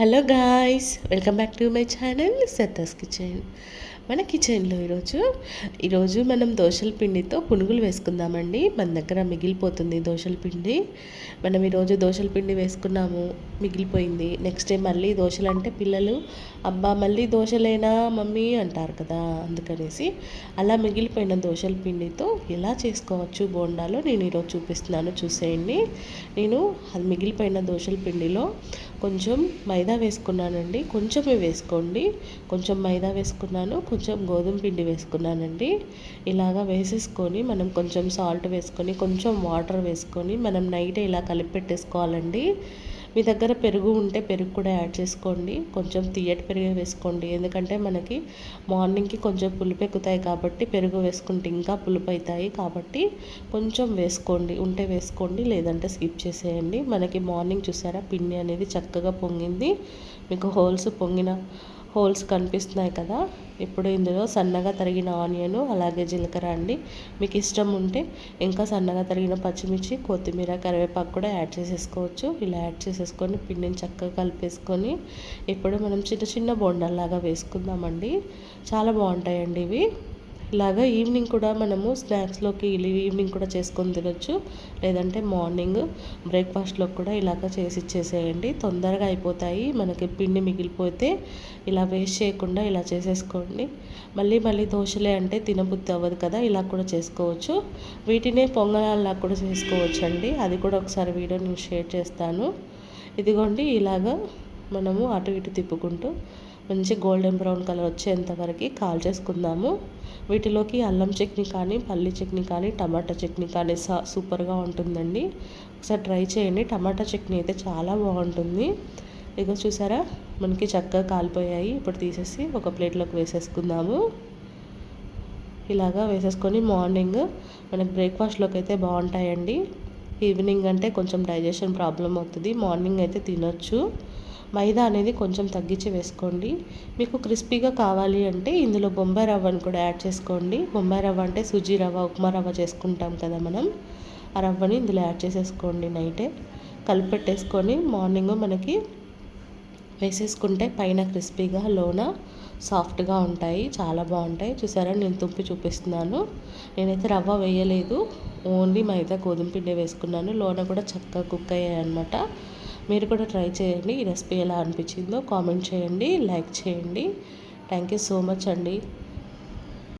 Hello guys welcome back to my channel Sattas kitchen. మన కిచెన్లో ఈరోజు ఈరోజు మనం దోశల పిండితో పునుగులు వేసుకుందామండి. మన దగ్గర మిగిలిపోతుంది దోశల పిండి. మనం ఈరోజు దోశల పిండి వేసుకున్నాము మిగిలిపోయింది. నెక్స్ట్ డే మళ్ళీ దోశలు అంటే పిల్లలు అబ్బా మళ్ళీ దోశలేనా మమ్మీ? అంటారు కదా అందుకనేసి అలా మిగిలిపోయిన దోశల పిండితో ఎలా చేసుకోవచ్చు బోండాలో నేను ఈరోజు చూపిస్తున్నాను చూసేయండి. నేను అది మిగిలిపోయిన దోశల పిండిలో కొంచెం మైదా వేసుకున్నానండి. కొంచెమే వేసుకోండి. కొంచెం మైదా వేసుకున్నాను. కొంచెం గోధుమ పిండి వేసుకున్నానండి. ఇలాగా వేసేసుకొని మనం కొంచెం సాల్ట్ వేసుకొని కొంచెం వాటర్ వేసుకొని మనం నైట్ ఇలా కలిపి పెట్టేసుకోవాలండి మీ దగ్గర పెరుగు ఉంటే పెరుగు కూడా యాడ్ చేసుకోండి. కొంచెం తీయటి పెరుగు వేసుకోండి. ఎందుకంటే మనకి మార్నింగ్కి కొంచెం పులుపు ఎక్కుతాయి కాబట్టి పెరుగు వేసుకుంటే ఇంకా పులుపు అవుతాయి కాబట్టి కొంచెం వేసుకోండి. ఉంటే వేసుకోండి. లేదంటే స్కిప్ చేసేయండి. మనకి మార్నింగ్ చూసారా? పిండి అనేది చక్కగా పొంగింది. మీకు హోల్స్ పొంగిన హోల్స్ కనిపిస్తున్నాయి కదా. ఇప్పుడు ఇందులో సన్నగా తరిగిన ఆనియన్ అలాగే జీలకర్ర అండి. మీకు ఇష్టం ఉంటే ఇంకా సన్నగా తరిగిన పచ్చిమిర్చి కొత్తిమీర కరివేపాకు కూడా యాడ్ చేసేసుకోవచ్చు. ఇలా యాడ్ చేసేసుకొని పిండిని చక్కగా కలిపేసుకొని ఇప్పుడు మనం చిన్న చిన్న బొండల్లాగా వేసుకుందామండి. చాలా బాగుంటాయండి ఇవి. ఇలాగా ఈవినింగ్ కూడా మనము స్నాక్స్లోకి ఈవినింగ్ కూడా చేసుకొని తినొచ్చు. లేదంటే మార్నింగ్ బ్రేక్ఫాస్ట్లోకి కూడా ఇలాగ చేసి ఇచ్చేసేయండి. తొందరగా అయిపోతాయి. మనకి పిండి మిగిలిపోతే ఇలా వేస్ట్ చేయకుండా ఇలా చేసేసుకోండి. మళ్ళీ మళ్ళీ దోశలే అంటే తినబుద్ధి అవ్వదు కదా ఇలా కూడా చేసుకోవచ్చు. వీటినే పొంగనాల్లా కూడా చేసుకోవచ్చు అండి అది కూడా ఒకసారి వీడియో నేను షేర్ చేస్తాను. ఇదిగోండి ఇలాగా మనము అటు ఇటు తిప్పుకుంటూ మంచి గోల్డెన్ బ్రౌన్ కలర్ వచ్చేంత వరకు కాల్ చేసుకుందాము. వీటిలోకి అల్లం చట్నీ కానీ పల్లి చట్నీ కానీ టమాటా చట్నీ కానీ సా సూపర్గా ఉంటుందండి. ఒకసారి ట్రై చేయండి. టమాటా చట్నీ అయితే చాలా బాగుంటుంది. ఇక చూసారా? మనకి చక్కగా కాలిపోయాయి. ఇప్పుడు తీసేసి ఒక ప్లేట్లోకి వేసేసుకుందాము. ఇలాగా వేసేసుకొని మార్నింగ్ మనకి బ్రేక్ఫాస్ట్లోకి అయితే బాగుంటాయండి. ఈవినింగ్ అంటే కొంచెం డైజెషన్ ప్రాబ్లం అవుతుంది. మార్నింగ్ అయితే తినొచ్చు. మైదా అనేది కొంచెం తగ్గించి వేసుకోండి. మీకు క్రిస్పీగా కావాలి అంటే ఇందులో బొంబాయి రవ్వను కూడా యాడ్ చేసుకోండి. బొంబాయి రవ్వ అంటే సుజీ రవ్వ ఉప్మా రవ్వ చేసుకుంటాం కదా మనం. ఆ రవ్వని ఇందులో యాడ్ చేసేసుకోండి నైటే. కలిపెట్టేసుకొని మార్నింగ్ మనకి వేసేసుకుంటే పైన క్రిస్పీగా లోన సాఫ్ట్గా ఉంటాయి. చాలా బాగుంటాయి. చూసారా? నేను తుంపి చూపిస్తున్నాను. నేనైతే రవ్వ వేయలేదు. ఓన్లీ మైదా గోధుమ పిండి వేసుకున్నాను. లోన కూడా చక్కగా కుక్ అయ్యాయి అనమాట మీరు కూడా ట్రై చేయండి. ఈ రెసిపీ ఎలా అనిపించిందో కామెంట్ చేయండి లైక్ చేయండి. థ్యాంక్ యూ సో మచ్ అండి.